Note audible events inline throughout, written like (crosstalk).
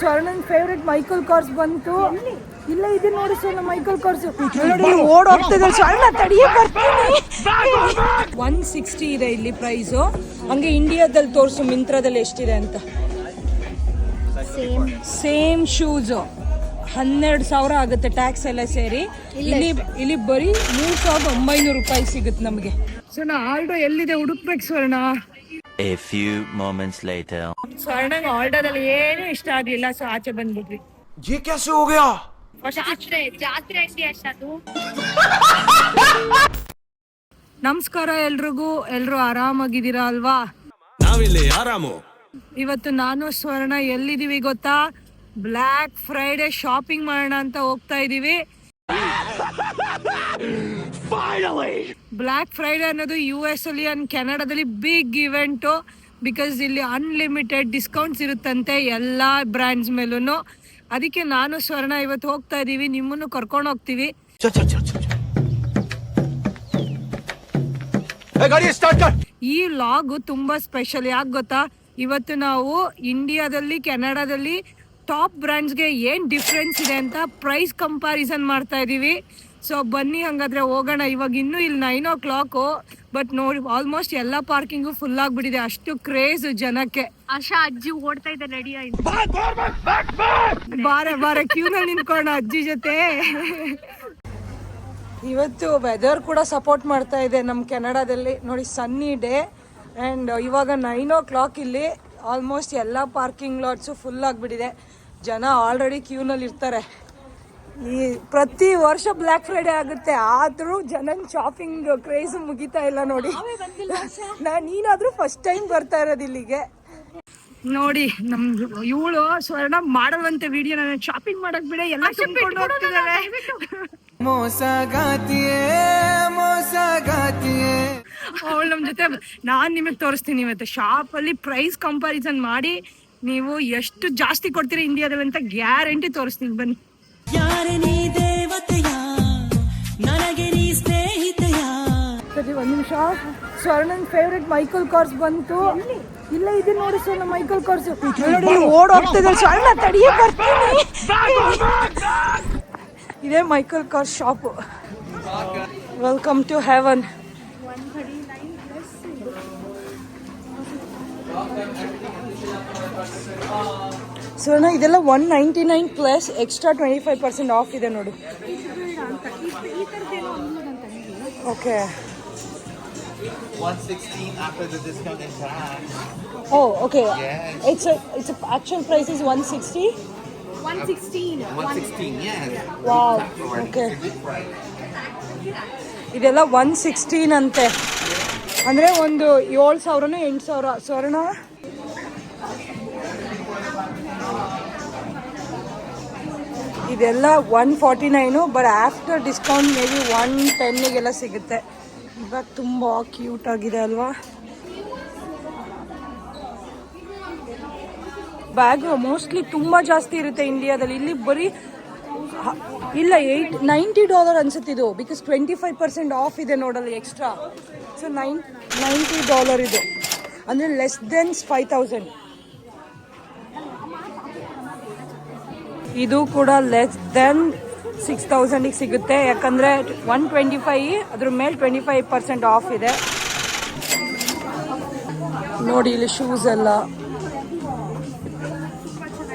ಸ್ವರ್ಣನ್ favourite Michael cars ಬಂತು. ಇಲ್ಲ ಇದು ನೋಡಿ ಸ್ವರ್ಣ ಮೈಕಲ್ ಕಾರ್ಸ್ ನೋಡಿ ಓಡ್ ಹೋಗ್ತಿದೆ ಸ್ವರ್ಣ ತಡಿಯ ಬರ್ತೀನಿ. ಒನ್ ಸಿಕ್ಸ್ಟಿ ಇದೆ ಇಲ್ಲಿ ಪ್ರೈಸು ಹಂಗೆ ಇಂಡಿಯಾದಲ್ಲಿ ತೋರಿಸು ಮಿಂತ್ರದಲ್ಲಿ ಎಷ್ಟಿದೆ ಅಂತ. ಸೇಮ್ ಶೂಸು ಹನ್ನೆರಡು ಸಾವಿರ ಆಗುತ್ತೆ ಟ್ಯಾಕ್ಸ್ ಎಲ್ಲ ಸೇರಿ. ಇಲ್ಲಿ. ಇಲ್ಲಿ ಬರೀ ಮೂರು ಸಾವಿರದ ಒಂಬೈನೂರು ರೂಪಾಯಿ ಸಿಗುತ್ತೆ ನಮಗೆ. ಸ್ವರ್ಣ ಆಲ್ಡೋ ಎಲ್ಲಿದೆ? ಹುಡುಕ್ಬೇಕು Swarna. A few moments later. ಸ್ವರ್ಣಂಗ್ ಆಲ್ಡೋದಲ್ಲಿ ಏನು ಇಷ್ಟ ಆಗ್ಲಿಲ್ಲ ಸೊ ಆಚೆ ಬಂದ್ಬಿಟ್ವಿ ये कैसे हो गया ಜಾತ್ರೆ ಜಾತ್ರೆ ಅಂಗಡಿ ಅಷ್ಟದು ನಮಸ್ಕಾರ ಎಲ್ರಿಗೂ ಎಲ್ರು ಆರಾಮಾಗಿದ್ದೀರಾ ಅಲ್ವಾ ನಾವಿಲ್ಲಿ ಆರಾಮು ಇವತ್ತು ನಾನು ಸ್ವರ್ಣ ಎಲ್ಲಿದೀವಿ ಗೊತ್ತಾ ಬ್ಲ್ಯಾಕ್ ಫ್ರೈಡೆ ಶಾಪಿಂಗ್ ಮಾಡೋಣ ಅಂತ ಹೋಗ್ತಾ ಇದೀವಿ ಬ್ಲ್ಯಾಕ್ ಫ್ರೈಡೇ ಅನ್ನೋದು ಯು ಎಸ್ ಅಲ್ಲಿ ಅಂಡ್ ಕೆನಡಾದಲ್ಲಿ ಬಿಗ್ ಇವೆಂಟು ಬಿಕಾಸ್ ಇಲ್ಲಿ ಅನ್ಲಿಮಿಟೆಡ್ ಡಿಸ್ಕೌಂಟ್ಸ್ ಇರುತ್ತಂತೆ ಎಲ್ಲ ಬ್ರ್ಯಾಂಡ್ಸ್ ಮೇಲೂ ಅದಕ್ಕೆ ನಾನು ಸ್ವರ್ಣ ಇವತ್ತು ಹೋಗ್ತಾ ಇದ್ದೀವಿ ನಿಮ್ಮನ್ನು ಕರ್ಕೊಂಡು ಹೋಗ್ತೀವಿ. ಈ ಲಾಗು ತುಂಬಾ ಸ್ಪೆಷಲ್ ಯಾಕೆ ಗೊತ್ತಾ? ಇವತ್ತು ನಾವು ಇಂಡಿಯಾದಲ್ಲಿ ಕೆನಡಾದಲ್ಲಿ ಟಾಪ್ ಬ್ರ್ಯಾಂಡ್ಸ್ಗೆ ಏನು ಡಿಫ್ರೆನ್ಸ್ ಇದೆ ಅಂತ ಪ್ರೈಸ್ ಕಂಪಾರಿಸನ್ ಮಾಡ್ತಾ ಇದ್ದೀವಿ. ಸೊ ಬನ್ನಿ ಹಂಗಾದ್ರೆ ಹೋಗೋಣ. ಇವಾಗ ಇನ್ನೂ ಇಲ್ಲಿ ನೈನ್ ಓ ಕ್ಲಾಕು ಬಟ್ ನೋಡಿ ಆಲ್ಮೋಸ್ಟ್ ಎಲ್ಲ ಪಾರ್ಕಿಂಗು ಫುಲ್ ಆಗ್ಬಿಟ್ಟಿದೆ. ಅಷ್ಟು ಕ್ರೇಜ್ ಜನಕ್ಕೆ. ಆಶಾ ಅಜ್ಜಿ ಓಡ್ತಾ ಇದೆ ನಡಿಯ ಬಾರೆ ಬಾರೆ ಕ್ಯೂನಲ್ಲಿ ನಿಂತ್ಕೋಣ ಅಜ್ಜಿ ಜೊತೆ. ಇವತ್ತು ವೆದರ್ ಕೂಡ ಸಪೋರ್ಟ್ ಮಾಡ್ತಾ ಇದೆ ನಮ್ಮ ಕೆನಡಾದಲ್ಲಿ. ನೋಡಿ ಸನ್ನಿ ಡೇ ಆ್ಯಂಡ್ ಇವಾಗ ನೈನ್ ಓ ಕ್ಲಾಕ್ ಇಲ್ಲಿ ಆಲ್ಮೋಸ್ಟ್ ಎಲ್ಲ ಪಾರ್ಕಿಂಗ್ ಲಾಟ್ಸು ಫುಲ್ ಆಗಿಬಿಟ್ಟಿದೆ. ಜನ ಆಲ್ರೆಡಿ ಕ್ಯೂನಲ್ಲಿ ಇರ್ತಾರೆ ಈ ಪ್ರತಿ ವರ್ಷ ಬ್ಲ್ಯಾಕ್ ಫ್ರೈಡೆ ಆಗುತ್ತೆ ಆದ್ರೂ ಜನನ್ ಶಾಪಿಂಗ್ ಕ್ರೇಜ್ ಮುಗಿತಾ ಇಲ್ಲ ನೋಡಿ. ನಾ ನೀನಾದ್ರೂ ಫಸ್ಟ್ ಟೈಮ್ ಬರ್ತಾ ಇರೋದು ಇಲ್ಲಿಗೆ. ನೋಡಿ ನಮ್ ಇವಳು ಸ್ವರ್ಣ ಮಾಡಲ್ವಂತೆ ವಿಡಿಯೋ ನಾನು ಶಾಪಿಂಗ್ ಮಾಡಕ್ ಬಿಡ ಎಲ್ಲ ತುಂಬಿಕೊಂಡು ಹೋಗ್ತಿದ್ದಾರೆ ಅವಳು ನಮ್ ಜೊತೆ ನಾನ್ ನಿಮಗೆ ತೋರಿಸ್ತೀನಿ ಇವತ್ತು. ಶಾಪ್ ಅಲ್ಲಿ ಪ್ರೈಸ್ ಕಂಪಾರಿಸನ್ ಮಾಡಿ ನೀವು ಎಷ್ಟು ಜಾಸ್ತಿ ಕೊಡ್ತೀರಿ ಇಂಡಿಯಾದಲ್ಲಿ ಅಂತ ಗ್ಯಾರಂಟಿ ತೋರಿಸ್ತೀನಿ. ಬನ್ನಿ. ಸರಿ ಒಂದು ನಿಮಿಷ. ಸ್ವರ್ಣನ್ ಫೇವ್ರೆಟ್ ಮೈಕಲ್ ಕಾರ್ಸ್ ಬಂತು. ಇಲ್ಲ ಇದೆ ನೋಡಿ ಸ್ವರ್ಣ ಮೈಕಲ್ ಕಾರ್ಸ್ ನೋಡಿ ಓಡ್ ಹೋಗ್ತಿದೆ ಸ್ವರ್ಣ ತಡಿಯೇ ಬರ್ತೀನಿ. ಇದೇ Michael Kors shop welcome to heaven Swarna ಇದೆಲ್ಲ one ninety nine plus extra twenty five percent off ಇದೆ ನೋಡು. Okay 116 after the discount and price is one sixty It's a it's a actual price is 160. One sixteen 116, okay. ಇದೆಲ್ಲ one sixteen ಅಂತೆ. ಅಂದರೆ ಒಂದು ಏಳು ಸಾವಿರನೋ ಎಂಟು ಸಾವಿರ ಸ್ವರ್ಣ? ಇದೆಲ್ಲ one forty nine but after discount may be one ಟೆನ್ನಿಗೆಲ್ಲ ಸಿಗುತ್ತೆ. ಇವಾಗ ತುಂಬ ಕ್ಯೂಟ್ ಆಗಿದೆ ಅಲ್ವಾ? ಬ್ಯಾಗ್ ಮೋಸ್ಟ್ಲಿ ತುಂಬ ಜಾಸ್ತಿ ಇರುತ್ತೆ ಇಂಡಿಯಾದಲ್ಲಿ ಇಲ್ಲಿ ಬರೀ ಇಲ್ಲ ಏಯ್ಟ್ ನೈಂಟಿ ಡಾಲರ್ ಅನ್ಸುತ್ತೆ ಇದು. Because twenty five percent off ಇದೆ ನೋಡಲ್ಲಿ extra so nine ninety dollar ಇದು. ಅಂದರೆ ಲೆಸ್ ದೆನ್ ಫೈವ್ ತೌಸಂಡ್ ಇದು ಕೂಡ ಲೆಸ್ ದೆನ್ ಸಿಕ್ಸ್ ತೌಸಂಡಿಗೆ ಸಿಗುತ್ತೆ. ಯಾಕಂದರೆ ಒನ್ ಟ್ವೆಂಟಿ ಫೈ ಅದ್ರ ಮೇಲೆ ಟ್ವೆಂಟಿ ಫೈವ್ ಪರ್ಸೆಂಟ್ ಆಫ್ ಇದೆ. ನೋಡಿ ಇಲ್ಲಿ ಶೂಸ್ ಎಲ್ಲ.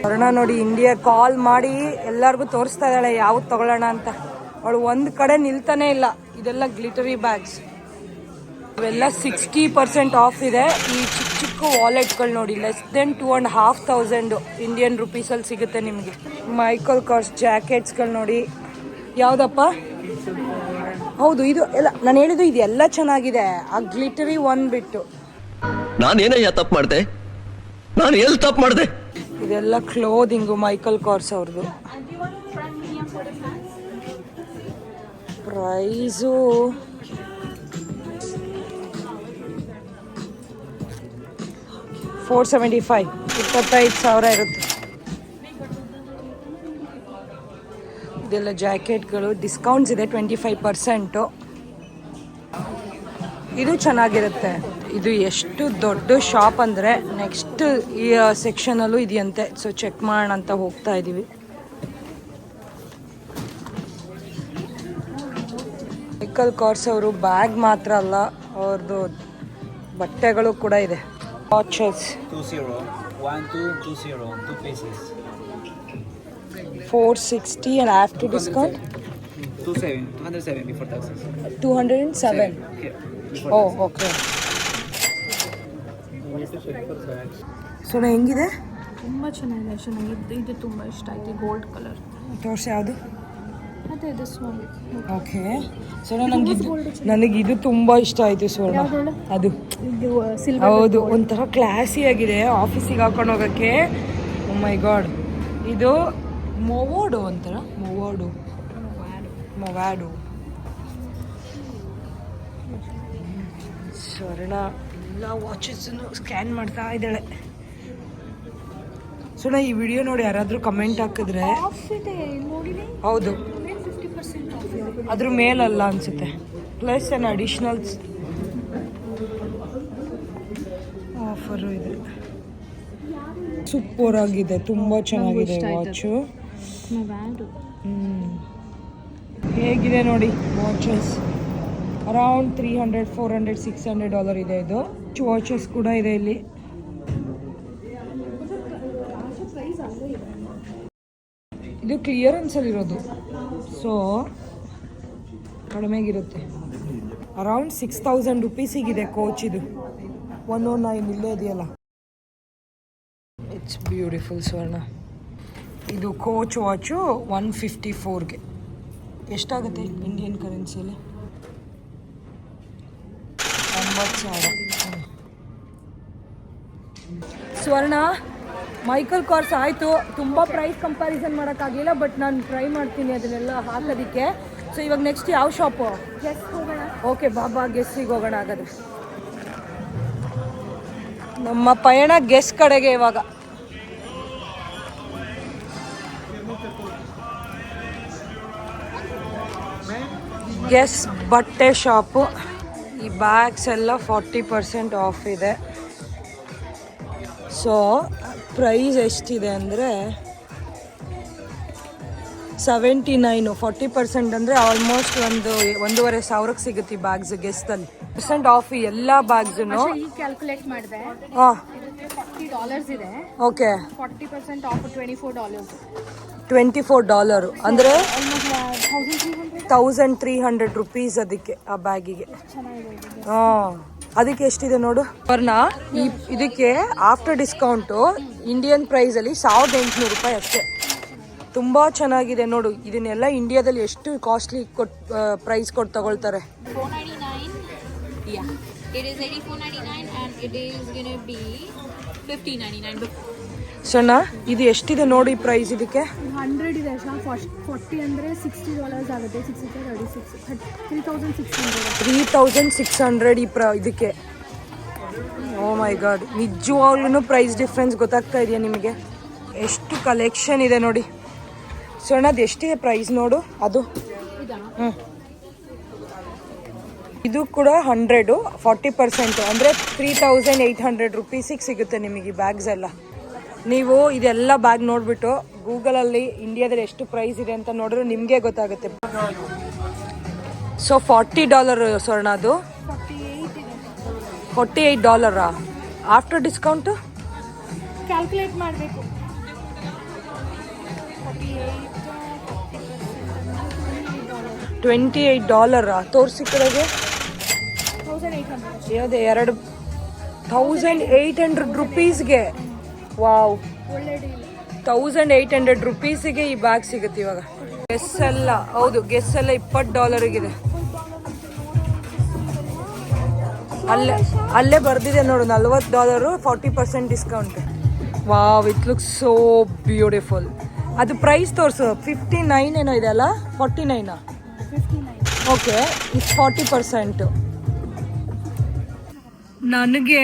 ವರ್ಣ ನೋಡಿ ಇಂಡಿಯಾ ಕಾಲ್ ಮಾಡಿ ಎಲ್ಲರಿಗೂ ತೋರಿಸ್ತಾ ಇದ್ದಾಳೆ, ಯಾವ್ದು ತಗೊಳ್ಳೋಣ ಅಂತ. ಅವಳು ಒಂದು ಕಡೆ ನಿಲ್ತಾನೆ ಇಲ್ಲ. ಇದೆಲ್ಲ ಗ್ಲಿಟರಿ ಬ್ಯಾಗ್ಸ್ ಇವೆಲ್ಲ ಸಿಕ್ಸ್ಟಿ ಪರ್ಸೆಂಟ್ ಆಫ್ ಇದೆ. ಈ ಚಿಕ್ಕ ಚಿಕ್ಕ ವಾಲೆಟ್ಗಳು ನೋಡಿ less than two and half thousand Indian ರುಪೀಸಲ್ಲಿ ಸಿಗುತ್ತೆ ನಿಮಗೆ. ಮೈಕಲ್ ಕಾರ್ಸ್ ಜಾಕೆಟ್ಸ್ಗಳು ನೋಡಿ. ಯಾವುದಪ್ಪ? ಹೌದು ಇದು ಎಲ್ಲ ನಾನು ಹೇಳಿದ್ದು ಇದೆಲ್ಲ ಎಲ್ಲ ಚೆನ್ನಾಗಿದೆ. ಆ ಗ್ಲಿಟರಿ ಒನ್ ಬಿಟ್ಟು. ನಾನೇನಯ್ಯ ತಪ್ಪು ಮಾಡಿದೆ? ನಾನು ಎಲ್ಲಿ ತಪ್ಪು ಮಾಡಿದೆ? ಇದೆಲ್ಲ ಕ್ಲೋದಿಂಗು ಮೈಕಲ್ ಕಾರ್ಸ್ ಅವ್ರದ್ದು ಪ್ರೈಸು ಫೋರ್ ಸೆವೆಂಟಿ ಫೈವ್ ಇಪ್ಪತ್ತೈದು ಸಾವಿರ ಇರುತ್ತೆ. ಇದೆಲ್ಲ ಜಾಕೆಟ್ಗಳು ಡಿಸ್ಕೌಂಟ್ಸ್ ಇದೆ ಟ್ವೆಂಟಿ ಫೈವ್ ಪರ್ಸೆಂಟು ಇದು ಚೆನ್ನಾಗಿರುತ್ತೆ. ಇದು ಎಷ್ಟು ದೊಡ್ಡ ಶಾಪ್ ಅಂದರೆ ನೆಕ್ಸ್ಟ್ ಈ ಸೆಕ್ಷನಲ್ಲೂ ಇದೆಯಂತೆ. ಸೊ ಚೆಕ್ ಮಾಡೋಣ ಅಂತ ಹೋಗ್ತಾ ಇದ್ದೀವಿ ಮೈಕಲ್ ಕಾರ್ಸ್ ಅವರು ಬ್ಯಾಗ್ ಮಾತ್ರ ಅಲ್ಲ ಅವ್ರದ್ದು ಬಟ್ಟೆಗಳು ಕೂಡ ಇದೆ. Watches two zero. One two two zero. Two pieces. Four sixty and after discount two seven two hundred seven before taxes. Two hundred and seven here oh okay so ಹೆಂಗಿದೆ? ತುಂಬಾ ಚೆನ್ನಾಗಿದೆ ಅಷ್ಟೇ ನನಗೆ ಇದು ಇದು ತುಂಬಾ ಇಷ್ಟ ಆಯ್ತು. ಗೋಲ್ಡ್ ಕಲರ್ ತೋರಿಸಿ ಯಾವುದು? ಮತ್ತೆ ಇದು ಸ್ಮಾಲ್ ಓಕೆ ಸೊ ನನಗೆ ಇದು ನನಗೆ ಇದು ತುಂಬ ಇಷ್ಟ ಆಯಿತು ಸ್ವರ್ಣ. ಅದು. ಇದು ಸಿಲ್ವರ್ ಹೌದು ಒಂಥರ ಕ್ಲಾಸಿ ಆಗಿದೆ. ಆಫೀಸಿಗೆ ಹಾಕೊಂಡು ಹೋಗೋಕ್ಕೆ. ಮೈ ಗಾಡ್ ಇದು ಮೊವೋಡು ಒಂಥರ ಮೊವೋಡು ಮೊವ್ಯಾಡು ಸ್ವರ್ಣ ಎಲ್ಲ ವಾಚಸ್ಸನ್ನು ಸ್ಕ್ಯಾನ್ ಮಾಡ್ತಾ ಇದ್ದಾಳೆ. ಸುಣ ಈ ವಿಡಿಯೋ ನೋಡಿ ಯಾರಾದರೂ ಕಮೆಂಟ್ ಹಾಕಿದ್ರೆ. ಹೌದು. ಅದ್ರ ಮೇಲಲ್ಲ ಅನ್ಸುತ್ತೆ. ಪ್ಲಸ್ ಏನು ಅಡಿಷ್ನಲ್ಸ್ ಆಫರು ಇದೆ. ಸೂಪರ್ ಆಗಿದೆ ತುಂಬ ಚೆನ್ನಾಗಿದೆ ವಾಚು. ಹೇಗಿದೆ ನೋಡಿ watches? Around three hundred four hundred six hundred dollar ಇದೆ ಇದು. ವಾಚಸ್ ಕೂಡ ಇದೆ ಇಲ್ಲಿ. ಇದು ಕ್ಲಿಯರೆನ್ಸಲ್ಲಿ ಇರೋದು. ಸೊ ಕಡಿಮೆಗಿರುತ್ತೆ. ಅರೌಂಡ್ ಸಿಕ್ಸ್ ತೌಸಂಡ್ ರುಪೀಸಿಗಿದೆ ಕೋಚ್ ಇದು. ಒನ್ ಓ ನೈನ್ ಇಲ್ಲೇ ಇದೆಯಲ್ಲ? It's beautiful Swarna. ಇದು ಕೋಚ್ ವಾಚು ಒನ್ ಫಿಫ್ಟಿ ಫೋರ್ಗೆ ಎಷ್ಟಾಗುತ್ತೆ ಇಂಡಿಯನ್ ಕರೆನ್ಸಿಯಲ್ಲಿ ಒಂಬತ್ತು ಸಾವಿರ. ಸ್ವರ್ಣ ಮೈಕಲ್ ಕಾರ್ಸ್ ಆಯಿತು. ತುಂಬ ಪ್ರೈಸ್ ಕಂಪ್ಯಾರಿಸನ್ ಮಾಡೋಕ್ಕಾಗಿಲ್ಲ ಬಟ್ ನಾನು ಟ್ರೈ ಮಾಡ್ತೀನಿ ಅದನ್ನೆಲ್ಲ ಹಾಕೋದಕ್ಕೆ. ಸೊ ಇವಾಗ ನೆಕ್ಸ್ಟ್ ಯಾವ ಶಾಪು ಓಕೆ ಬಾಬಾ ಗೆಸ್ಸಿಗೆ ಹೋಗೋಣ ಹಾಗಾದ್ರೆ. ನಮ್ಮ ಪಯಣ ಗೆಸ್ ಕಡೆಗೆ ಇವಾಗ. ಗೆಸ್ ಬಟ್ಟೆ ಶಾಪು ಈ ಬ್ಯಾಗ್ಸ್ ಎಲ್ಲ ಫಾರ್ಟಿ ಪರ್ಸೆಂಟ್ ಆಫ್ ಇದೆ. ಸೊ ಪ್ರೈಸ್ ಎಷ್ಟಿದೆ ಅಂದರೆ ಸೆವೆಂಟಿ ನೈನು ಫಾರ್ಟಿ ಪರ್ಸೆಂಟ್ ಅಂದರೆ ಆಲ್ಮೋಸ್ಟ್ ಒಂದು ಒಂದೂವರೆ ಸಾವಿರಕ್ಕೆ ಸಿಗುತ್ತೆ ಈ ಬ್ಯಾಗ್ಸ್ ಗೆಸ್ಟಲ್ಲಿ ಪರ್ಸೆಂಟ್ ಆಫ್ ಎಲ್ಲ ಬ್ಯಾಗ್ಸೂ ಕ್ಯಾಲ್ಕುಲೇಟ್ ಮಾಡಿದೆ. ಹಾಂ. ಡಾಲರ್ಸ್ ಇದೆ. Okay forty percent off twenty four dollars twenty four dollar ಅಂದರೆ ತೌಸಂಡ್ ತ್ರೀ ಹಂಡ್ರೆಡ್ ರುಪೀಸ್ ಅದಕ್ಕೆ ಆ ಬ್ಯಾಗಿಗೆ. ಹಾಂ. ಅದಕ್ಕೆ ಎಷ್ಟಿದೆ ನೋಡು. ವರ್ಣ ಈ ಇದಕ್ಕೆ ಆಫ್ಟರ್ ಡಿಸ್ಕೌಂಟು ಇಂಡಿಯನ್ ಪ್ರೈಸಲ್ಲಿ ಸಾವಿರದ ಎಂಟುನೂರು ರೂಪಾಯಿ ಅಷ್ಟೇ. ತುಂಬ ಚೆನ್ನಾಗಿದೆ ನೋಡು ಇದನ್ನೆಲ್ಲ ಇಂಡಿಯಾದಲ್ಲಿ ಎಷ್ಟು ಕಾಸ್ಟ್ಲಿ ಕೊಟ್ ಪ್ರೈಸ್ ಕೊಟ್ಟು ತಗೊಳ್ತಾರೆ. 499 yeah. It is 84.99 and it is gonna be 15.99 ಸಣ್ಣ ಇದು ಎಷ್ಟಿದೆ ನೋಡಿ ಪ್ರೈಸ್ ಇದಕ್ಕೆ? ಹಂಡ್ರೆಡ್ ಇದೆ ಫಸ್ಟ್ ಫಾರ್ಟಿ ಅಂದರೆ ಸಿಕ್ಸ್ಟಿ ಡಾಲರ್ಸ್ ಆಗುತ್ತೆ sixty thirty six three thousand six hundred three thousand six hundred ಈ ಪ್ರ ಇದಕ್ಕೆ. ಓ ಮೈ ಗಾಡ್ ನಿಜವಾಗ್ಲೂ ಪ್ರೈಸ್ ಡಿಫ್ರೆನ್ಸ್ ಗೊತ್ತಾಗ್ತಾ ಇದೆಯಾ ನಿಮಗೆ? ಎಷ್ಟು ಕಲೆಕ್ಷನ್ ಇದೆ ನೋಡಿ. ಸಣ್ಣದು ಎಷ್ಟಿದೆ ಪ್ರೈಸ್ ನೋಡು, ಅದು. ಹ್ಞೂ ಇದು ಕೂಡ ಹಂಡ್ರೆಡು ಫಾರ್ಟಿ ಪರ್ಸೆಂಟ್ ಅಂದರೆ ತ್ರೀ ತೌಸಂಡ್ ಏಯ್ಟ್ ಹಂಡ್ರೆಡ್ ರುಪೀಸಿಗೆ ಸಿಗುತ್ತೆ ನಿಮಗೆ ಈ ಬ್ಯಾಗ್ಸ್ ಎಲ್ಲ. ನೀವು ಇದೆಲ್ಲ ಬ್ಯಾಗ್ ನೋಡಿಬಿಟ್ಟು ಗೂಗಲಲ್ಲಿ ಇಂಡಿಯಾದಲ್ಲಿ ಎಷ್ಟು ಪ್ರೈಸ್ ಇದೆ ಅಂತ ನೋಡಿದ್ರೆ ನಿಮಗೆ ಗೊತ್ತಾಗುತ್ತೆ. ಸೊ ಫಾರ್ಟಿ ಡಾಲರ್ ಸ್ವರ್ಣ ಅದು. ಫಾರ್ಟಿ ಏಯ್ಟ್ ಡಾಲರಾ ಆಫ್ಟರ್ ಡಿಸ್ಕೌಂಟು ಕ್ಯಾಲ್ಕುಲೇಟ್ ಮಾಡಬೇಕು. ಟ್ವೆಂಟಿ ಏಯ್ಟ್ ಡಾಲರಾ ತೋರಿಸಿ ಯಾವುದೇ ಎರಡು ಥೌಸಂಡ್ ಏಯ್ಟ್ ಹಂಡ್ರೆಡ್ ರುಪೀಸ್ಗೆ ವಾವ್ ತೌಸಂಡ್ ಏಯ್ಟ್ ಹಂಡ್ರೆಡ್ ರುಪೀಸಿಗೆ ಈ ಬ್ಯಾಗ್ ಸಿಗುತ್ತೆ ಇವಾಗ. ಗೆಸ್ ಎಲ್ಲ ಹೌದು ಗೆಸ್ ಎಲ್ಲ ಇಪ್ಪತ್ತು ಡಾಲರಿಗಿದೆ ಅಲ್ಲೇ ಅಲ್ಲೇ ಬರ್ದಿದೆ ನೋಡು. ನಲ್ವತ್ತು dollar forty percent discount wow it look so beautiful ಅದು ಪ್ರೈಸ್ ತೋರಿಸು. ಫಿಫ್ಟಿ ನೈನ್ ಏನೋ ಇದೆ ಅಲ್ಲ? Forty nine okay forty percent ನನಗೆ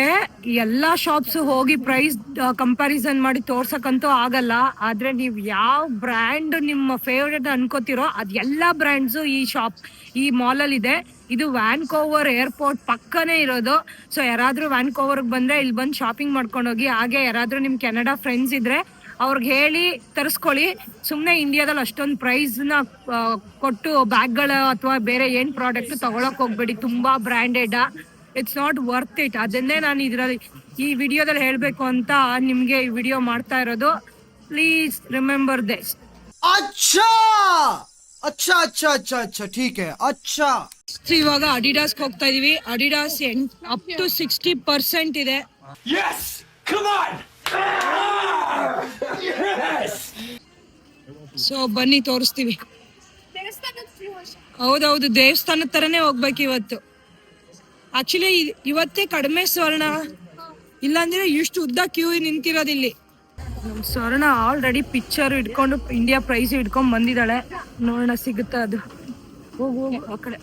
ಎಲ್ಲ ಶಾಪ್ಸ್ ಹೋಗಿ ಪ್ರೈಸ್ ಕಂಪ್ಯಾರಿಸನ್ ಮಾಡಿ ತೋರ್ಸಕ್ಕಂತೂ ಆಗಲ್ಲ. ಆದ್ರೆ ನೀವು ಯಾವ ಬ್ರ್ಯಾಂಡ್ ನಿಮ್ಮ ಫೇವ್ರೇಟ್ ಅನ್ಕೋತಿರೋ ಅದ್ ಎಲ್ಲ ಬ್ರ್ಯಾಂಡ್ಸು ಈ ಶಾಪ್ ಈ ಮಾಲಲ್ಲಿ ಇದೆ. ಇದು ವ್ಯಾನ್ಕೋವರ್ ಏರ್ಪೋರ್ಟ್ ಪಕ್ಕನೇ ಇರೋದು. ಸೊ ಯಾರಾದರೂ ವ್ಯಾನ್ಕೋವರ್ಗೆ ಬಂದರೆ ಇಲ್ಲಿ ಬಂದು ಶಾಪಿಂಗ್ ಮಾಡ್ಕೊಂಡು ಹೋಗಿ ಯಾರಾದರೂ ನಿಮ್ಮ ಕೆನಡಾ ಫ್ರೆಂಡ್ಸ್ ಇದ್ರೆ ಅವ್ರಿಗೆ ಹೇಳಿ ತರಿಸ್ಕೊಳ್ಳಿ. ಸುಮ್ಮನೆ ಇಂಡಿಯಾದಲ್ಲಿ ಅಷ್ಟೊಂದು ಪ್ರೈಸ್ನ ಕೊಟ್ಟು ಬ್ಯಾಗ್ಗಳು ಅಥವಾ ಬೇರೆ ಏನು ಪ್ರಾಡಕ್ಟ್ ತಗೊಳಕ್ ಹೋಗ್ಬೇಡಿ. ತುಂಬಾ branded it's not worth it ಅದನ್ನೇ ನಾನು ಇದರಲ್ಲಿ ಈ ವಿಡಿಯೋದಲ್ಲಿ ಹೇಳಬೇಕು ಅಂತ ನಿಮಗೆ ಈ ವಿಡಿಯೋ ಮಾಡ್ತಾ ಇರೋದು. ಪ್ಲೀಸ್ ರಿಮೆಂಬರ್ ದಿಸ್ ಅಚ್ಚಾ! ಅಚ್ಚಾ ಅಚ್ಚಾ ಅಚ್ಚಾ ಅಚ್ಚಾ. ಠೀಕ್ ಅಚ್ಚಾ. ಇವಾಗ ಅಡಿಡಾಸ್ ಹೋಗ್ತಾ ಇದೀವಿ. Adidas up to sixty percent ಇದೆ. ಸೊ ಬನ್ನಿ ತೋರಿಸ್ತೀವಿ. ಹೌದೌದು ದೇವಸ್ಥಾನದ ತರನೇ ಹೋಗ್ಬೇಕು ಇವತ್ತು. ಆಕ್ಚುಲಿ ಇವತ್ತೇ ಕಡಿಮೆ ಸ್ವರ್ಣ. ಇಲ್ಲಾಂದ್ರೆ ಇಷ್ಟು ಉದ್ದ ಕ್ಯೂ ನಿಂತಿರೋದಿಲ್ಲಿ ನಮ್ ಸ್ವರ್ಣ ಆಲ್ರೆಡಿ ಪಿಕ್ಚರ್ ಇಟ್ಕೊಂಡು ಇಂಡಿಯಾ ಪ್ರೈಸ್ ಇಟ್ಕೊಂಡ್ ಬಂದಿದ್ದಾಳೆ. ನೋಡೋಣ ಸಿಗುತ್ತಾ ಅದು? ಹೋಗು ಆ ಕಡೆ.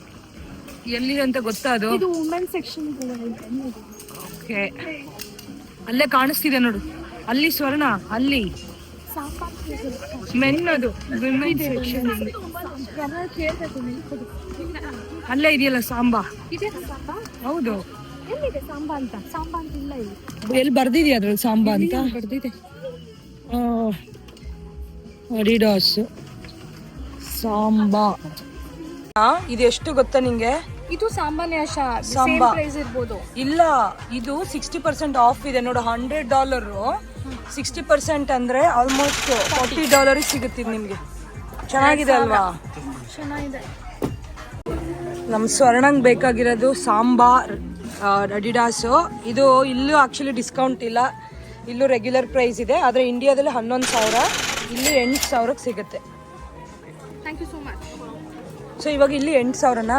ಎಲ್ಲಿದೆ ಅಂತ ಗೊತ್ತಾ ಅದು? ಓಕೆ ಅಲ್ಲೇ ಕಾಣಿಸ್ತಿದೆ ನೋಡು. ಅಲ್ಲಿ ಸ್ವರ್ಣ ಅಲ್ಲಿ ಮೆನ್ನದು ಅಲ್ಲಿ. ಇದೆಯಲ್ಲ ಸಾಂಬಾ? ಇದೆ ಸಾಂಬಾ ಹೌದು. ಎಲ್ಲಿದೆ ಸಾಂಬಾ ಅಂತ ಸಾಂಬಾ ಅಂತ ಇಲ್ಲ ಇಲ್ಲಿ ಎಲ್ಲಿ ಬರ್ದಿದ್ಯಾ ಅದ್ರಲ್ಲಿ ಸಾಂಬಾ ಅಂತ? ಬರ್ದಿದೆ. ಅಡಿಡಾಸ್. ಸಾಂಬಾ. ಇದು ಎಷ್ಟು ಗೊತ್ತಾ ನಿಂಗೆ? ಇದು ಸಾಮಾನ್ಯ ಸಾಂಬಾ. ಪ್ರೈಸ್ ಇರ್ಬೋದು. ಇಲ್ಲ ಇದು ಸಿಕ್ಸ್ಟಿ ಪರ್ಸೆಂಟ್ ಆಫ್ ಇದೆ. ನೋಡು ಹಂಡ್ರೆಡ್ ಡಾಲರ್ ಸಿಕ್ಸ್ಟಿ ಪರ್ಸೆಂಟ್ ಅಂದ್ರೆ ಆಲ್ಮೋಸ್ಟ್ ಫಾರ್ಟಿ ಡಾಲರ್ ಸಿಗುತ್ತೆ ಇದು ನಿಮ್ಗೆ. ಚೆನ್ನಾಗಿದೆ ಅಲ್ವಾ? ಚೆನ್ನಾಗಿದೆ. ನಮ್ಮ ಸ್ವರ್ಣಂಗ್ ಬೇಕಾಗಿರೋದು ಸಾಂಬಾರ್ ಅಡಿಡಾಸು. ಇದು ಇಲ್ಲೂ ಆಕ್ಚುಲಿ ಡಿಸ್ಕೌಂಟ್ ಇಲ್ಲ. ಇಲ್ಲೂ ರೆಗ್ಯುಲರ್ ಪ್ರೈಸ್ ಇದೆ. ಆದರೆ ಇಂಡಿಯಾದಲ್ಲಿ ಹನ್ನೊಂದು ಸಾವಿರ ಇಲ್ಲಿ ಎಂಟು ಸಾವಿರಕ್ಕೆ ಸಿಗುತ್ತೆ. Thank you so much so ಇವಾಗ ಇಲ್ಲಿ ಎಂಟು ಸಾವಿರನಾ?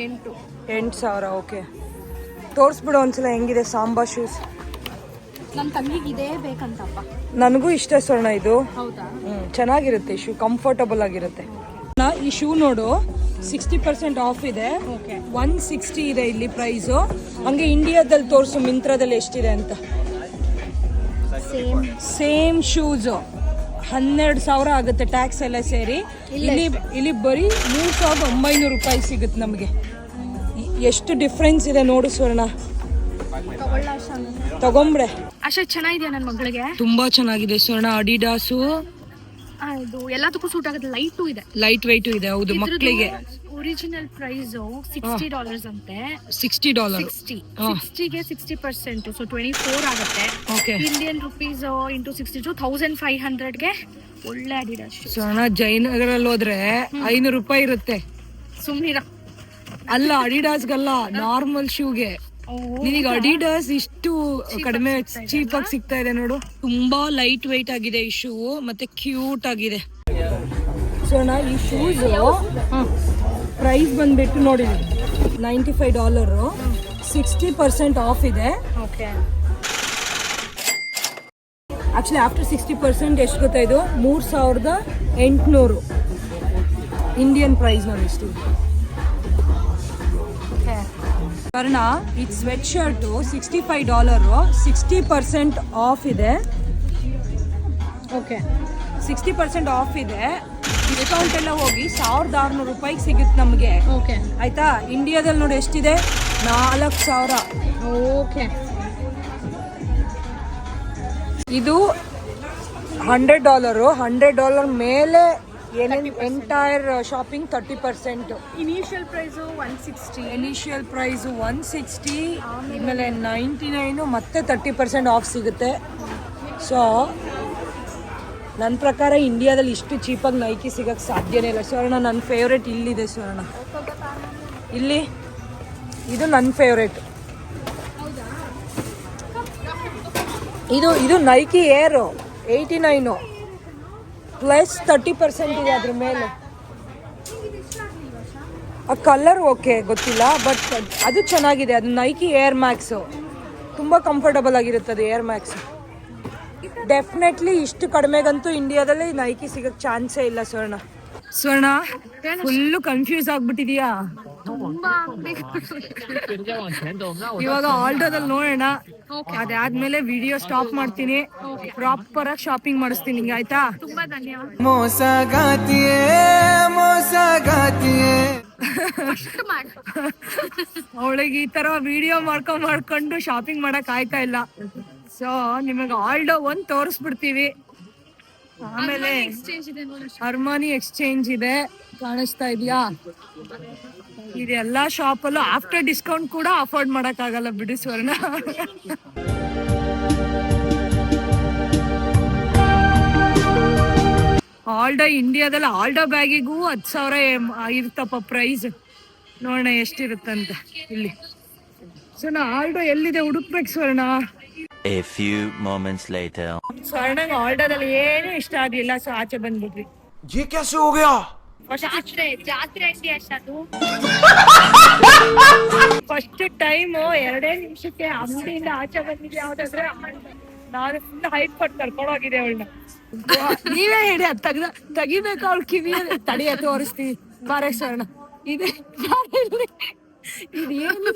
ಎಂಟು. ಎಂಟು ಸಾವಿರ ಓಕೆ. ತೋರಿಸ್ಬಿಡು ಒಂದ್ಸಲ ಹೆಂಗಿದೆ ಸಾಂಬಾ ಶೂಸ್ ನನ್ನ ತಂಗಿಗೆ ಇದೇ ಬೇಕಂತಪ್ಪ. ನನಗೂ ಇಷ್ಟ ಸ್ವರ್ಣ ಇದು. ಹೌದಾ? ಚೆನ್ನಾಗಿರುತ್ತೆ ಶೂ ಕಂಫರ್ಟಬಲ್ ಆಗಿರುತ್ತೆ. ನಾ- ಈ ಶೂ ನೋಡು ಸಿಕ್ಸ್ಟಿ ಪರ್ಸೆಂಟ್ ಆಫ್ ಇದೆ. ಒನ್ ಸಿಕ್ಸ್ಟಿ ಇದೆ ಇಲ್ಲಿ ಪ್ರೈಸು ಹಂಗೆ ಇಂಡಿಯಾದಲ್ಲಿ ತೋರಿಸು ಮಿಂತ್ರದಲ್ಲಿ ಎಷ್ಟಿದೆ ಅಂತ. ಸೇಮ್ ಸೇಮ್ ಶೂಸು ಹನ್ನೆರಡು ಸಾವಿರ ಆಗುತ್ತೆ ಟ್ಯಾಕ್ಸ್ ಎಲ್ಲ ಸೇರಿ. ಇಲ್ಲಿ. ಇಲ್ಲಿ ಬರೀ ಮೂರು ಸಾವಿರದ ಒಂಬೈನೂರು ರೂಪಾಯಿ ಸಿಗುತ್ತೆ ನಮಗೆ. ಎಷ್ಟು ಡಿಫ್ರೆನ್ಸ್ ಇದೆ ನೋಡು ಸ್ವರ್ಣ. ತಗೊಂಬ್ರೆ. ಅಷ್ಟೇ ಚೆನ್ನಾಗಿದೆಯಾ ನನ್ನ ಮಗಳಿಗೆ? ತುಂಬಾ ಚೆನ್ನಾಗಿದೆ ಸ್ವರ್ಣ ಅಡಿಡಾಸು ಇದು ಎಲ್ಲದಕ್ಕೂ ಸೂಟ್ ಆಗುತ್ತೆ. ಲೈಟು ಇದೆ. ಲೈಟ್ ವೈಟು ಇದೆ ಹೌದು ಮಕ್ಕಳಿಗೆ ಒರಿಜಿನಲ್ ಪ್ರೈಸ್ ಸಿಕ್ಸ್ಟಿ ಡಾಲರ್ಸ್ ಅಂತೆ. Sixty dollar sixty ಸಿಕ್ಸ್ಟಿಗೆ sixty percent so twenty four ಆಗುತ್ತೆ. Okay Indian rupees into sixty two thousand five ಹಂಡ್ರೆಡ್ಗೆ ಒಳ್ಳೆ ಅಡಿಡಾಸ್ ಅಣ್ಣ ಜಯನಗರಲ್ಲಿ ಹೋದ್ರೆ ಐನೂರು ರೂಪಾಯಿ ಇರುತ್ತೆ. ಸುಮ್ನಿರ. ಅಲ್ಲ ಅಡಿಡಾಸ್ಗಲ್ಲ ನಾರ್ಮಲ್ ಶೂಗೆ ನಿನಗೆ ಅಡಿಡಾಸ್ ಇಷ್ಟು ಕಡಿಮೆ ಚೀಪ್ ಆಗಿ ಸಿಗ್ತಾ ಇದೆ ನೋಡು. ತುಂಬಾ ಲೈಟ್ ವೆಯ್ಟ್ ಆಗಿದೆ ಈ ಶೂ ಮತ್ತೆ ಕ್ಯೂಟ್ ಆಗಿದೆ. ಸೊ ಈ ಶೂಸ್ ಪ್ರೈಸ್ ಬಂದ್ಬಿಟ್ಟು ನೋಡಿ. Ninety five dollar sixty percent off ಇದೆ. Okay actually after sixty percent ಎಷ್ಟು ಗೊತ್ತಾ ಇದು? ಮೂರು ಸಾವಿರದ ಎಂಟುನೂರು. ಇಂಡಿಯನ್ ಪ್ರೈಸ್ ನೋಡಿ ಇಷ್ಟು. ಕಾರಣ ಇದು sweatshirt sixty five dollar sixty percent off ಇದೆ. ಓಕೆ ಸಿಕ್ಸ್ಟಿ ಪರ್ಸೆಂಟ್ ಆಫ್ ಇದೆ. ಡಿಸ್ಕೌಂಟ್ ಎಲ್ಲ ಹೋಗಿ ಸಾವಿರದ ಆರುನೂರು ರೂಪಾಯಿಗೆ ಸಿಗುತ್ತೆ ನಮಗೆ. ಓಕೆ ಆಯ್ತಾ? ಇಂಡಿಯಾದಲ್ಲಿ ನೋಡಿ ಎಷ್ಟಿದೆ? ನಾಲ್ಕು ಸಾವಿರ. ಓಕೆ ಇದು ಹಂಡ್ರೆಡ್ ಡಾಲರು ಹಂಡ್ರೆಡ್ ಡಾಲರ್ ಮೇಲೆ ಏನೇನು entire shopping thirty percent initial price one sixty initial price one sixty ಆಮೇಲೆ ನೈಂಟಿ ನೈನು ಮತ್ತೆ ತರ್ಟಿ ಪರ್ಸೆಂಟ್ ಆಫ್ ಸಿಗುತ್ತೆ. ಸೊ ನನ್ನ ಪ್ರಕಾರ ಇಂಡಿಯಾದಲ್ಲಿ ಇಷ್ಟು ಚೀಪಾಗಿ ನೈಕಿ ಸಿಗಕ್ಕೆ ಸಾಧ್ಯನೇ ಇಲ್ಲ. ಸ್ವರ್ಣ ನನ್ನ ಫೇವ್ರೇಟ್ ಇಲ್ಲಿದೆ ಸ್ವರ್ಣ. ಇಲ್ಲಿ? ಇದು ನನ್ನ ಫೇವ್ರೇಟ್ ಇದು ಇದು Nike air eighty nine plus thirty percent ಇದೆ ಅದ್ರ ಮೇಲೆ. ಆ ಕಲರ್ ಓಕೆ ಗೊತ್ತಿಲ್ಲ ಬಟ್ ಅದು ಚೆನ್ನಾಗಿದೆ. ಅದು ನೈಕಿ ಏರ್ ಮ್ಯಾಕ್ಸು ತುಂಬ ಕಂಫರ್ಟಬಲ್ ಆಗಿರುತ್ತದೆ ಏರ್ ಮ್ಯಾಕ್ಸ್ ಡೆಫಿನೆಟ್ಲಿ ಇಷ್ಟು ಕಡಿಮೆಗಂತೂ ಇಂಡಿಯಾದಲ್ಲಿ ನೈಕಿ ಸಿಗಕ್ ಚಾನ್ಸೇ ಇಲ್ಲ ಸ್ವರ್ಣ. ಸ್ವರ್ಣ ಫುಲ್ಲು ಕನ್ಫ್ಯೂಸ್ ಆಗ್ಬಿಟ್ಟಿದ್ಯಾ? ತುಂಬಾ ಇವಾಗ ಆಲ್ಟೋದಲ್ಲಿ ನೋಡೋಣ. ಅದಾದ್ಮೇಲೆ ವಿಡಿಯೋ ಸ್ಟಾಪ್ ಮಾಡ್ತೀನಿ. ಪ್ರಾಪರ್ ಆಗಿ ಶಾಪಿಂಗ್ ಮಾಡಿಸ್ತೀನಿ ನಿಂಗೆ ಆಯ್ತಾ? (laughs) ಅವಳಿಗೆ ಈ ತರ ವಿಡಿಯೋ ಮಾಡ್ಕೊಂಡ್ ಮಾಡ್ಕೊಂಡು ಶಾಪಿಂಗ್ ಮಾಡಕ್ ಆಯ್ತಾ ಇಲ್ಲ? ಸೊ ನಿಮಗೆ ಆಲ್ಡೋ ಒಂದ್ ತೋರಿಸ್ಬಿಡ್ತೀವಿ. ಆಮೇಲೆ ಅರ್ಮಾನಿ ಎಕ್ಸ್ಚೇಂಜ್ ಇದೆ ಕಾಣಿಸ್ತಾ ಇದೆಯಾ? ಇದೆಲ್ಲಾ ಶಾಪಲ್ಲೂ ಆಫ್ಟರ್ ಡಿಸ್ಕೌಂಟ್ ಕೂಡ ಅಫೋರ್ಡ್ ಮಾಡಕ್ ಆಗಲ್ಲ ಬಿಡಿ ಸ್ವರ್ಣ. ಆಲ್ಡೋ ಇಂಡಿಯಾದಲ್ಲಿ ಆಲ್ಡೋ ಬ್ಯಾಗಿಗೂ ಹತ್ತು ಸಾವಿರ ಇರ್ತಪ್ಪ ಪ್ರೈಸ್ ನೋಡೋಣ ಎಷ್ಟಿರುತ್ತಂತ ಇಲ್ಲಿ. ಸೊ ನಾ ಆಲ್ಡೋ ಎಲ್ಲಿದೆ ಹುಡುಕ್ಬೇಕು Swarna? A few moments later. ಸ್ವರ್ಣಂಗ್ ಆಲ್ಡೋದಲ್ಲಿ ಏನೂ ಇಷ್ಟ ಆಗ್ಲಿಲ್ಲ ಸೊ ಆಚೆ ಬಂದ್ಬಿಟ್ವಿ ये कैसे हो गया ಜಾತ್ರೆ ಜಾತ್ರೆ ಅಂಗಡಿ ಅಷ್ಟದು ಫಸ್ಟ್ ಟೈಮ್ ಎರಡೇ ನಿಮಿಷಕ್ಕೆ ಅಂಗಡಿಯಿಂದ ಆಚೆ ಬಂದಿದ್ದೆ ಯಾವ್ದಾದ್ರೆ ನಾನು ಫುಲ್ ಹೈಟ್ ಕೊಟ್ಟು ಕರ್ಕೊಂಡು ಹೋಗಿದೆ ಅವಳನ್ನ ನೀವೇ ಹೇಳಿ ಅದ್ ತೆಗ್ದ ತೆಗಿಬೇಕು ಅವಳು ಕಿವಿ ತಡಿಯ ತೋರಿಸ್ತೀವಿ ಬಾರೆ ಸ್ವರ್ಣ ಇದೆ ಬಾರೆ ಇಲ್ಲಿ. ಇದೇನು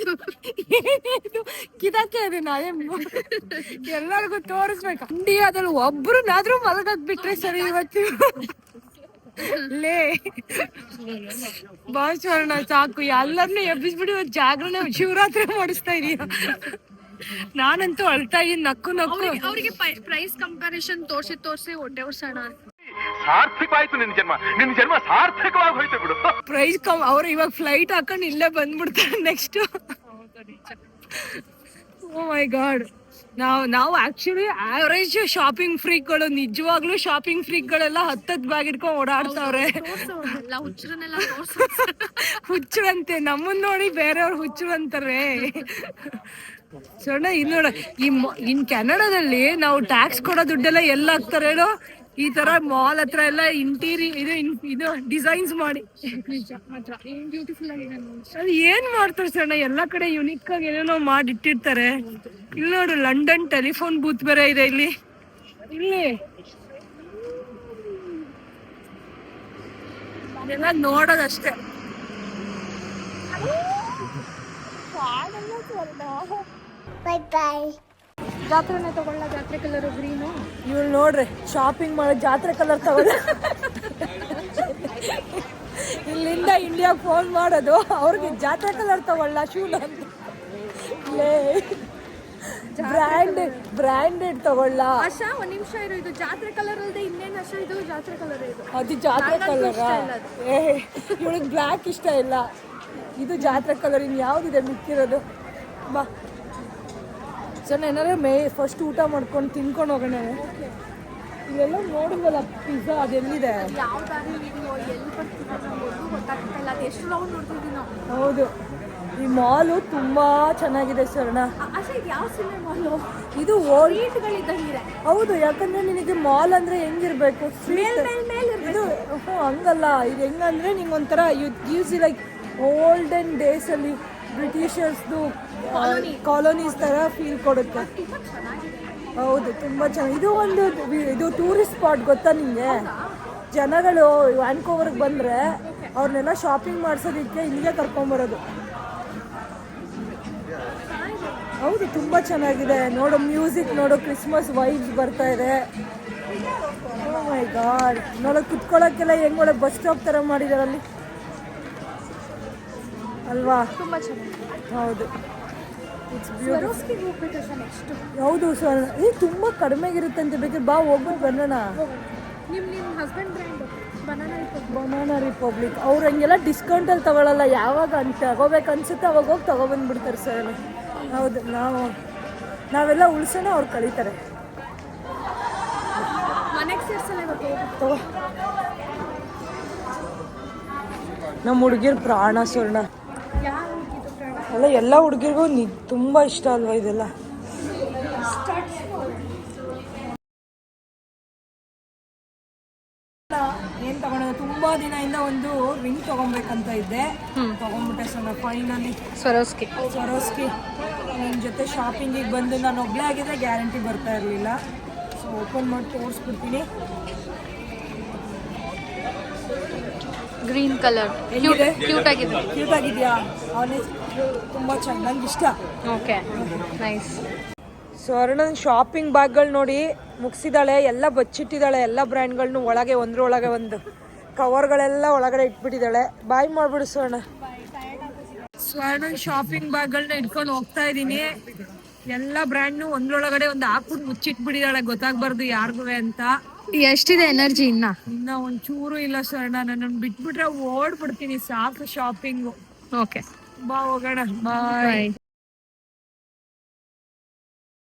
ಏನಿದು? ಕಿದಕ್ಕೆ ಅದು ನಾನೇ ಎಲ್ಲರಿಗೂ ತೋರಿಸ್ಬೇಕು. ಇಂಡಿಯಾದಲ್ಲಿ ಒಬ್ರನ್ನಾದ್ರೂ ಮಲಗಕ್ ಬಿಟ್ರೆ ಸರಿ ಇವತ್ತು. ಲೇ. ಸ್ವರ್ಣ ಸಾಕು. ಎಲ್ಲರನ್ನೂ ಎಬ್ಬಿಸ್ಬಿಡಿ ಇವತ್ತು ಜಾಗರಣೆ ಶಿವರಾತ್ರಿ ಮಾಡಿಸ್ತಾ ಇದೀಯ. ನಾನಂತೂ ಅಳ್ತಾ ಇದೀನಿ, ನಕ್ಕು ನಕ್ಕು. ಅವ್ರಿಗೆ ಪ್ರೈಸ್ ಕಂಪ್ಯಾರಿಸನ್ ತೋರ್ಸಿ ತೋರ್ಸಿ ಹೊಟ್ಟೆ ಉರ್ಸೋಣ ಸಾರ್ಥಕವಾಯ್ತು ನಿನ್ನ ಜನ್ಮ. ನಿನ್ನ ಜನ್ಮ ಸಾರ್ಥಕವಾಗಿ ಹೋಯ್ತು ಬಿಡು. ಪ್ರೈಸ್ ಕಮ್, ಅವ್ರು ಇವಾಗ ಫ್ಲೈಟ್ ಹಾಕೊಂಡು ಇಲ್ಲೇ ಬಂದ್ಬಿಡ್ತಾರೆ ನೆಕ್ಸ್ಟ್ ಓ ಮೈ ಗಾಡ್ ನಾವು ನಾವು ಆಕ್ಚುಲಿ ಆವರೇಜ್ ಶಾಪಿಂಗ್ ಫ್ರೀಕ್ಗಳು ನಿಜವಾಗ್ಲೂ ಶಾಪಿಂಗ್ ಫ್ರೀಕ್ಗಳೆಲ್ಲ ಹತ್ತದ್ ಬ್ಯಾಗ್ ಇಟ್ಕೊಂಡು ಓಡಾಡ್ತಾವ್ರೆ. ಹುಚ್ಚರಂತೆ ನಮ್ಮನ್ನ ನೋಡಿ ಬೇರೆಯವ್ರು ಹುಚ್ಚರು ಅಂತಾರೆ ಸಣ್ಣ ಇದ್ ನೋಡ, ಈ ಇನ್ ಕೆನಡಾದಲ್ಲಿ ನಾವು ಟ್ಯಾಕ್ಸ್ ಕೊಡೋ ದುಡ್ಡೆಲ್ಲ ಎಲ್ಲ ಹಾಕ್ತಾರೆ ಹೇಳು? ಈ ತರ ಮಾಲ್ ಹತ್ರ ಎಲ್ಲ ಇಂಟೀರಿಯರ್ ಇದು ಇದು ಡಿಸೈನ್ಸ್ ಮಾಡಿ. ಬ್ಯೂಟಿಫುಲ್ ಅದು ಏನ್ ಮಾಡ್ತಾರೆ ಸಣ್ಣ ಎಲ್ಲ ಕಡೆ ಯುನಿಕ್ ಆಗಿ ಏನೇನೋ ಮಾಡಿ ಇಟ್ಟಿರ್ತಾರೆ. ಇಲ್ಲಿ ನೋಡು ಲಂಡನ್ ಟೆಲಿಫೋನ್ ಬೂತ್ ಬೇರೆ ಇದೆ ಇಲ್ಲಿ. ಇಲ್ಲಿ. ಅದೆಲ್ಲ ನೋಡೋದಷ್ಟೇ. ಜಾತ್ರೆನೇ ತಗೊಳ್ಳ ಜಾತ್ರೆ ಕಲರ್ ಗ್ರೀನು ಇವಳು ನೋಡ್ರಿ ಶಾಪಿಂಗ್ ಮಾಡೋ ಜಾತ್ರೆ ಕಲರ್ ತಗೊಳ್ಳ. ಇಲ್ಲಿಂದ ಇಂಡಿಯಾ ಫೋನ್ ಮಾಡೋದು ಅವ್ರಿಗೆ ಜಾತ್ರೆ ಕಲರ್ ತಗೊಳ್ಳ ಶೂ ಬ್ರ್ಯಾಂಡೆಡ್ ಬ್ರ್ಯಾಂಡೆಡ್ ತಗೊಳ್ಳ. ಆಶಾ ಒಂದ್ ನಿಮಿಷ ಇರೋ ಇದು ಜಾತ್ರೆ ಕಲರ್ ಅಲ್ಲದೆ ಇನ್ನೇನು ಆಶಾ ಇದು ಜಾತ್ರೆ ಕಲರ್ ಇದು? ಅದು ಜಾತ್ರೆ ಕಲರ್. ಏ ಇವಳಿಗೆ ಬ್ಲ್ಯಾಕ್ ಇಷ್ಟ ಇಲ್ಲ. ಇದು ಜಾತ್ರೆ ಕಲರ್ ಇನ್ ಯಾವ್ದಿದೆ ಮಿಕ್ಕಿರೋದು? ಬಾ. ಸರ್ ಏನಾದ್ರು ಮೇ ಫಸ್ಟ್ ಊಟ ಮಾಡ್ಕೊಂಡು ತಿನ್ಕೊಂಡು ಹೋಗೋಣ ಇಲ್ಲೆಲ್ಲ ನೋಡಿದ್ವಲ್ಲ ಪಿಜ್ಜಾ ಅದೆಲ್ಲಿದೆ ಹೌದು. ಈ ಮಾಲು ತುಂಬಾ ಚೆನ್ನಾಗಿದೆ ಸ್ವರ್ಣ ಇದು ಹೌದು ಯಾಕಂದ್ರೆ ನಿನಗೆ ಮಾಲ್ ಅಂದ್ರೆ ಹೆಂಗಿರ್ಬೇಕು? ಇದು ಹಂಗಲ್ಲ. ಇದು ಹೆಂಗಂದ್ರೆ ನಿಂಗೆ ಒಂಥರ you gives like olden days ಅಲ್ಲಿ ಬ್ರಿಟಿಷರ್ಸ್ದು ಕಾಲೋನೀಸ್ ತರ ಫೀಲ್ ಕೊಡುತ್ತೆ. ಹೌದು ತುಂಬಾ ಚೆನ್ನಾಗಿ ಇದು ಒಂದು ಇದು ಟೂರಿಸ್ಟ್ ಸ್ಪಾಟ್ ಗೊತ್ತಾ ನಿಮಗೆ ಜನಗಳು ವ್ಯಾನ್ಕೋವರ್ಗೆ ಬಂದ್ರೆ ಅವ್ರನ್ನೆಲ್ಲ ಶಾಪಿಂಗ್ ಮಾಡ್ಸೋದಿಕ್ಕೆ ಇಲ್ಲಿಗೆ ಕರ್ಕೊಂಬರೋದು ಹೌದು ತುಂಬಾ ಚೆನ್ನಾಗಿದೆ. ನೋಡು ಮ್ಯೂಸಿಕ್ ನೋಡು ಕ್ರಿಸ್ಮಸ್ ವೈಬ್ಸ್ ಬರ್ತಾ ಇದೆ. ಮೈ ಗಾಡ್ ನೋಡೋ ಕುತ್ಕೊಳ್ಳೋಕ್ಕೆಲ್ಲ ಹೆಂಗ್ ಒಳಗೆ ಬಸ್ ಸ್ಟಾಪ್ ಥರ ಮಾಡಿದಾರೆ ಅಲ್ಲಿ. ಅಲ್ವಾ? ತುಂಬಾ ಚೆನ್ನಾಗಿದೆ. ಹೌದು. ನೆಕ್ಸ್ಟ್ ಹೌದು ಸರ್ ಇದು ತುಂಬಾ ಅಂತ ಬೇಕಾದ್ರೆ ಬಾ ಹೋಗ್ಬಿಟ್ಟು ಬರೋಣ. ನಿಮ್ಮ ನಿಮ್ಮ husband brand banana banana republic ಅವ್ರು ಹಂಗೆಲ್ಲ ಡಿಸ್ಕೌಂಟಲ್ಲಿ ತಗೊಳಲ್ಲ ಯಾವಾಗ ಅಂತ ತಗೋಬೇಕು ಅನ್ಸುತ್ತೆ ಅವಾಗ ಹೋಗಿ ತಗೊಬಂದ್ಬಿಡ್ತಾರೆ ಸರ್ ಹೌದು ನಾವು ನಾವೆಲ್ಲ ಉಳ್ಸೋಣ ಅವ್ರು ಕಳೀತಾರೆ. ಮನೆಗೆ ಸೇರ್ಸಲ್ಲ ಇವತ್ತು ತಗೋ. ನಮ್ಮ ಹುಡುಗಿರ್ ಪ್ರಾಣ ಸ್ವರ್ಣ. ಅಲ್ಲ ಎಲ್ಲ ಹುಡುಗಿರ್ಗೂ ನಿ ತುಂಬ ಇಷ್ಟ ಅಲ್ವಾ ಇದೆಲ್ಲ? ಏನು ತಗೊಳೋದು? ತುಂಬಾ ದಿನದಿಂದ ಒಂದು ರಿಂಗ್ ತಗೊಬೇಕಂತ ಇದ್ದೆ. ತಗೊಂಡ್ಬಿಟ್ಟೆ ಸರ್ ಫೈನಲಿ ಸ್ವರೋಸ್ಕಿ. ಸ್ವರೋಸ್ಕಿ. ನನ್ನ ಜೊತೆ ಶಾಪಿಂಗಿಗೆ ಬಂದು ನಾನು ಒಬ್ಬಳೇ ಆಗಿದ್ರೆ ಗ್ಯಾರಂಟಿ ಬರ್ತಾ ಇರಲಿಲ್ಲ. ಸೊ ಓಪನ್ ಮಾಡಿ ತೋರಿಸ್ಬಿಡ್ತೀನಿ. ಗ್ರೀನ್ ಕಲರ್ ಹೆಂಗಿದೆ? ಕ್ಯೂಟ್ ಆಗಿದೆ. ಕ್ಯೂಟ್ ಆಗಿದೆಯಾ? ಅವನೇ ತುಂಬ ಚೆನ್ನಾಗಿ ಇಷ್ಟ. Okay nice. ಸ್ವರ್ಣನ್ ಶಾಪಿಂಗ್ ಬ್ಯಾಗ್ಗಳು ನೋಡಿ ಮುಗಿಸಿದಾಳೆ ಎಲ್ಲ ಬಚ್ಚಿಟ್ಟಿದ್ದಾಳೆ ಎಲ್ಲ ಬ್ರ್ಯಾಂಡ್ಗಳನ್ನೂ ಒಳಗೆ ಒಂದ್ರ ಒಳಗೆ ಒಂದು ಕವರ್ಗಳೆಲ್ಲ ಒಳಗಡೆ ಇಟ್ಬಿಟ್ಟಿದ್ದಾಳೆ ಬಾಯ್ ಮಾಡ್ಬಿಡು ಸ್ವರ್ಣ ಸ್ವರ್ಣನ್ ಶಾಪಿಂಗ್ ಬ್ಯಾಗ್ಗಳನ್ನ ಇಟ್ಕೊಂಡು ಹೋಗ್ತಾ ಇದ್ದೀನಿ. ಎಲ್ಲ ಬ್ರ್ಯಾಂಡ್ನು ಒಂದ್ರೊಳಗಡೆ ಒಂದು ಹಾಕ್ಬಿಟ್ಟು ಮುಚ್ಚಿಟ್ಬಿಟ್ಟಿದ್ದಾಳೆ ಗೊತ್ತಾಗ್ಬಾರ್ದು ಯಾರಿಗೂ ಅಂತ. ಎಷ್ಟಿದೆ ಎನರ್ಜಿ ಇನ್ನ? ಇನ್ನ ಒಂಚೂರು ಇಲ್ಲ ಸ್ವರ್ಣ ನನ್ನ ಬಿಟ್ಬಿಟ್ರೆ ಓಡ್ಬಿಡ್ತೀನಿ ಸಾಕು ಶಾಪಿಂಗು ಓಕೆ. ಬಾ ಹೋಗೋಣ ಬಾಯ್